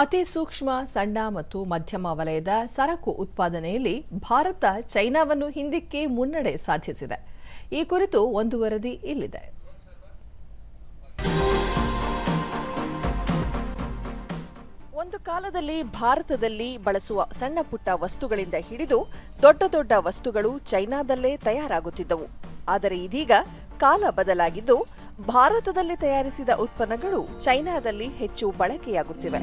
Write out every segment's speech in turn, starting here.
ಅತಿ ಸೂಕ್ಷ್ಮ, ಸಣ್ಣ ಮತ್ತು ಮಧ್ಯಮ ವಲಯದ ಸರಕು ಉತ್ಪಾದನೆಯಲ್ಲಿ ಭಾರತ ಚೈನಾವನ್ನು ಹಿಂದಿಕ್ಕೆ ಮುನ್ನಡೆ ಸಾಧಿಸಿದೆ. ಈ ಕುರಿತು ಒಂದು ವರದಿ ಇಲ್ಲಿದೆ. ಒಂದು ಕಾಲದಲ್ಲಿ ಭಾರತದಲ್ಲಿ ಬಳಸುವ ಸಣ್ಣ ಪುಟ್ಟ ವಸ್ತುಗಳಿಂದ ಹಿಡಿದು ದೊಡ್ಡ ದೊಡ್ಡ ವಸ್ತುಗಳು ಚೈನಾದಲ್ಲೇ ತಯಾರಾಗುತ್ತಿದ್ದವು. ಆದರೆ ಇದೀಗ ಕಾಲ ಬದಲಾಗಿದ್ದು ಭಾರತದಲ್ಲಿ ತಯಾರಿಸಿದ ಉತ್ಪನ್ನಗಳು ಚೈನಾದಲ್ಲಿ ಹೆಚ್ಚು ಬಳಕೆಯಾಗುತ್ತಿವೆ.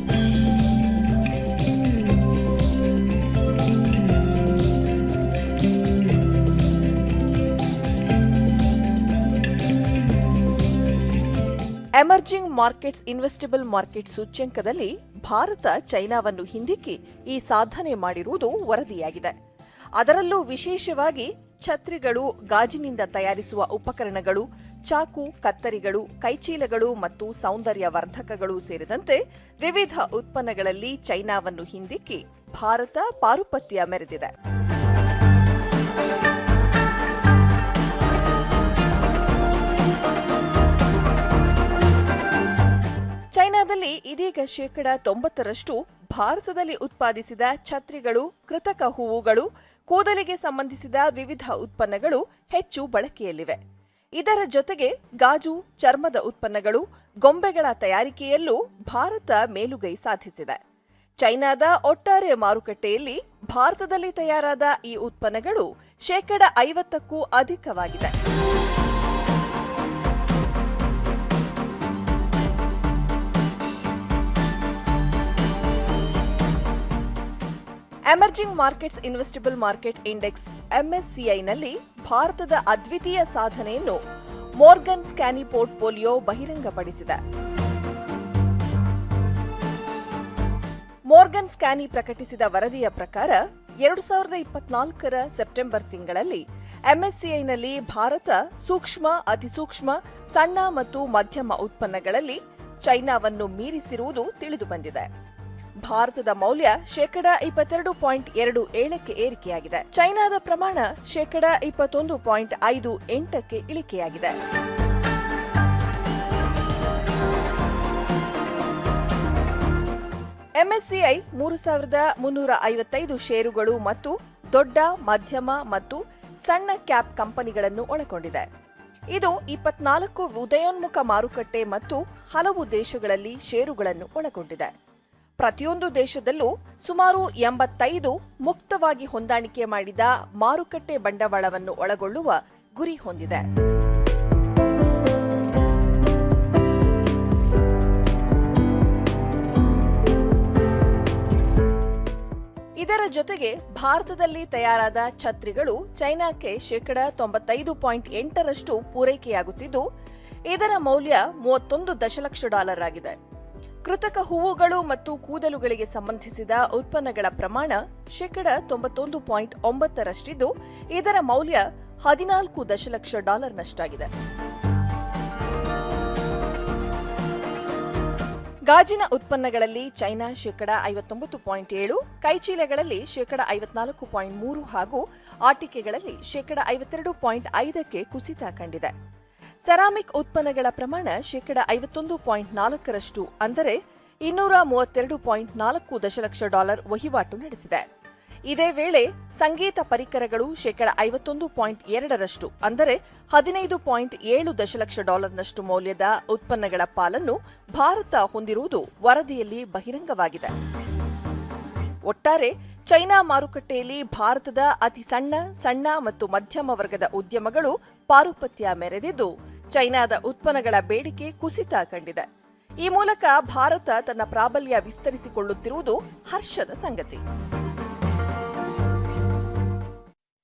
ಎಮರ್ಜಿಂಗ್ ಮಾರ್ಕೆಟ್ಸ್ ಇನ್ವೆಸ್ಟಿಬಲ್ ಮಾರ್ಕೆಟ್ ಸೂಚ್ಯಂಕದಲ್ಲಿ ಭಾರತ ಚೈನಾವನ್ನು ಹಿಂದಿಕ್ಕಿ ಈ ಸಾಧನೆ ಮಾಡಿರುವುದು ವರದಿಯಾಗಿದೆ. ಅದರಲ್ಲೂ ವಿಶೇಷವಾಗಿ ಛತ್ರಿಗಳು, ಗಾಜಿನಿಂದ ತಯಾರಿಸುವ ಉಪಕರಣಗಳು, ಚಾಕು, ಕತ್ತರಿಗಳು, ಕೈಚೀಲಗಳು ಮತ್ತು ಸೌಂದರ್ಯ ವರ್ಧಕಗಳು ಸೇರಿದಂತೆ ವಿವಿಧ ಉತ್ಪನ್ನಗಳಲ್ಲಿ ಚೈನಾವನ್ನು ಹಿಂದಿಕ್ಕಿ ಭಾರತ ಪಾರುಪತ್ಯ ಮೆರೆದಿದೆ. ಚೈನಾದಲ್ಲಿ ಇದೀಗ ಶೇಕಡ ತೊಂಬತ್ತರಷ್ಟು ಭಾರತದಲ್ಲಿ ಉತ್ಪಾದಿಸಿದ ಛತ್ರಿಗಳು, ಕೃತಕ ಹೂವುಗಳು, ಕೂದಲಿಗೆ ಸಂಬಂಧಿಸಿದ ವಿವಿಧ ಉತ್ಪನ್ನಗಳು ಹೆಚ್ಚು ಬಳಕೆಯಲ್ಲಿವೆ. ಇದರ ಜೊತೆಗೆ ಗಾಜು, ಚರ್ಮದ ಉತ್ಪನ್ನಗಳು, ಗೊಂಬೆಗಳ ತಯಾರಿಕೆಯಲ್ಲೂ ಭಾರತ ಮೇಲುಗೈ ಸಾಧಿಸಿದೆ. ಚೈನಾದ ಒಟ್ಟಾರೆ ಮಾರುಕಟ್ಟೆಯಲ್ಲಿ ಭಾರತದಲ್ಲಿ ತಯಾರಾದ ಈ ಉತ್ಪನ್ನಗಳು ಶೇಕಡ ಐವತ್ತಕ್ಕೂ ಅಧಿಕವಾಗಿದೆ. Emerging markets investable market index ಎಂಎಸ್ಸಿಐನಲ್ಲಿ ಭಾರತದ ಅದ್ವಿತೀಯ ಸಾಧನೆಯನ್ನು ಮೋರ್ಗನ್ ಸ್ಕ್ಯಾನಿ ಪೋರ್ಟ್ಫೋಲಿಯೋ ಬಹಿರಂಗಪಡಿಸಿದೆ. ಮೋರ್ಗನ್ ಸ್ಕ್ಯಾನಿ ಪ್ರಕಟಿಸಿದ ವರದಿಯ ಪ್ರಕಾರ, ಎರಡು ಸಾವಿರದ ಇಪ್ಪತ್ನಾಲ್ಕರ ಸೆಪ್ಟೆಂಬರ್ ತಿಂಗಳಲ್ಲಿ ಎಂಎಸ್ಸಿಐನಲ್ಲಿ ಭಾರತ ಸೂಕ್ಷ್ಮ, ಅತಿಸೂಕ್ಷ್ಮ, ಸಣ್ಣ ಮತ್ತು ಮಧ್ಯಮ ಉತ್ಪನ್ನಗಳಲ್ಲಿ ಚೈನಾವನ್ನು ಮೀರಿಸಿರುವುದು ತಿಳಿದುಬಂದಿದೆ. ಭಾರತದ ಮೌಲ್ಯ ಶೇಕಡ ಇಪ್ಪತ್ತೆರಡು ಪಾಯಿಂಟ್ ಎರಡು ಏಳಕ್ಕೆ ಏರಿಕೆಯಾಗಿದೆ. ಚೈನಾದ ಪ್ರಮಾಣ ಶೇಕಡ ಇಪ್ಪತ್ತೊಂದು ಪಾಯಿಂಟ್ ಐದು ಎಂಟಕ್ಕೆ ಇಳಿಕೆಯಾಗಿದೆ. ಎಂಎಸ್ಸಿಐ ಮೂರು ಸಾವಿರದ ಮುನ್ನೂರ ಐವತ್ತೈದು ಷೇರುಗಳು ಮತ್ತು ದೊಡ್ಡ, ಮಧ್ಯಮ ಮತ್ತು ಸಣ್ಣ ಕ್ಯಾಪ್ ಕಂಪನಿಗಳನ್ನು ಒಳಗೊಂಡಿದೆ. ಇದು ಇಪ್ಪತ್ನಾಲ್ಕು ಉದಯೋನ್ಮುಖ ಮಾರುಕಟ್ಟೆ ಮತ್ತು ಹಲವು ದೇಶಗಳಲ್ಲಿ ಷೇರುಗಳನ್ನು ಒಳಗೊಂಡಿದೆ. ಪ್ರತಿಯೊಂದು ದೇಶದಲ್ಲೂ ಸುಮಾರು ಎಂಬತ್ತೈದು ಮುಕ್ತವಾಗಿ ಹೊಂದಾಣಿಕೆ ಮಾಡಿದ ಮಾರುಕಟ್ಟೆ ಬಂಡವಾಳವನ್ನು ಒಳಗೊಳ್ಳುವ ಗುರಿ ಹೊಂದಿದೆ. ಇದರ ಜೊತೆಗೆ ಭಾರತದಲ್ಲಿ ತಯಾರಾದ ಛತ್ರಿಗಳು ಚೈನಾಕ್ಕೆ ಶೇಕಡ ತೊಂಬತ್ತೈದು ಪಾಯಿಂಟ್ ಎಂಟರಷ್ಟು ಪೂರೈಕೆಯಾಗುತ್ತಿದ್ದು, ಇದರ ಮೌಲ್ಯ ಮೂವತ್ತೊಂದು ದಶಲಕ್ಷ ಡಾಲರ್ ಆಗಿದೆ. ಕೃತಕ ಹೂವುಗಳು ಮತ್ತು ಕೂದಲುಗಳಿಗೆ ಸಂಬಂಧಿಸಿದ ಉತ್ಪನ್ನಗಳ ಪ್ರಮಾಣ ಶೇಕಡ ತೊಂಬತ್ತೊಂದು ಪಾಯಿಂಟ್ ಒಂಬತ್ತರಷ್ಟಿದ್ದು, ಇದರ ಮೌಲ್ಯ ಹದಿನಾಲ್ಕು ದಶಲಕ್ಷ ಡಾಲರ್ನಷ್ಟಾಗಿದೆ ಗಾಜಿನ ಉತ್ಪನ್ನಗಳಲ್ಲಿ ಚೈನಾ ಶೇಕಡ ಐವತ್ತೊಂಬತ್ತು ಪಾಯಿಂಟ್ ಏಳು, ಕೈಚೀಲಗಳಲ್ಲಿ ಶೇಕಡ ಐವತ್ನಾಲ್ಕು ಪಾಯಿಂಟ್ ಮೂರು ಹಾಗೂ ಆಟಿಕೆಗಳಲ್ಲಿ ಶೇಕಡ ಐವತ್ತೆರಡು ಪಾಯಿಂಟ್ ಐದಕ್ಕೆ ಕುಸಿತ ಕಂಡಿದೆ. ಸೆರಾಮಿಕ್ ಉತ್ಪನ್ನಗಳ ಪ್ರಮಾಣ ಶೇಕಡ ಐವತ್ತೊಂದು ಪಾಯಿಂಟ್ ನಾಲ್ಕರಷ್ಟು, ಅಂದರೆ ಇನ್ನೂರ ಮೂವತ್ತೆರಡು ಪಾಯಿಂಟ್ ನಾಲ್ಕು ದಶಲಕ್ಷ ಡಾಲರ್ ವಹಿವಾಟು ನಡೆಸಿದೆ. ಇದೇ ವೇಳೆ ಸಂಗೀತ ಪರಿಕರಗಳು ಶೇಕಡ ಐವತ್ತೊಂದು ಪಾಯಿಂಟ್ ಎರಡರಷ್ಟು, ಅಂದರೆ ಹದಿನೈದು ಪಾಯಿಂಟ್ ಏಳು ದಶಲಕ್ಷ ಡಾಲರ್ನಷ್ಟು ಮೌಲ್ಯದ ಉತ್ಪನ್ನಗಳ ಪಾಲನ್ನು ಭಾರತ ಹೊಂದಿರುವುದು ವರದಿಯಲ್ಲಿ ಬಹಿರಂಗವಾಗಿದೆ. ಒಟ್ಟಾರೆ ಚೈನಾ ಮಾರುಕಟ್ಟೆಯಲ್ಲಿ ಭಾರತದ ಅತಿ ಸಣ್ಣ ಸಣ್ಣ ಮತ್ತು ಮಧ್ಯಮ ವರ್ಗದ ಉದ್ಯಮಗಳು ಪಾರುಪತ್ಯ ಮೆರೆದಿದ್ದು ಚೈನಾದ ಉತ್ಪನ್ನಗಳ ಬೇಡಿಕೆ ಕುಸಿತ ಕಂಡಿದೆ. ಈ ಮೂಲಕ ಭಾರತ ತನ್ನ ಪ್ರಾಬಲ್ಯ ವಿಸ್ತರಿಸಿಕೊಳ್ಳುತ್ತಿರುವುದು ಹರ್ಷದ ಸಂಗತಿ.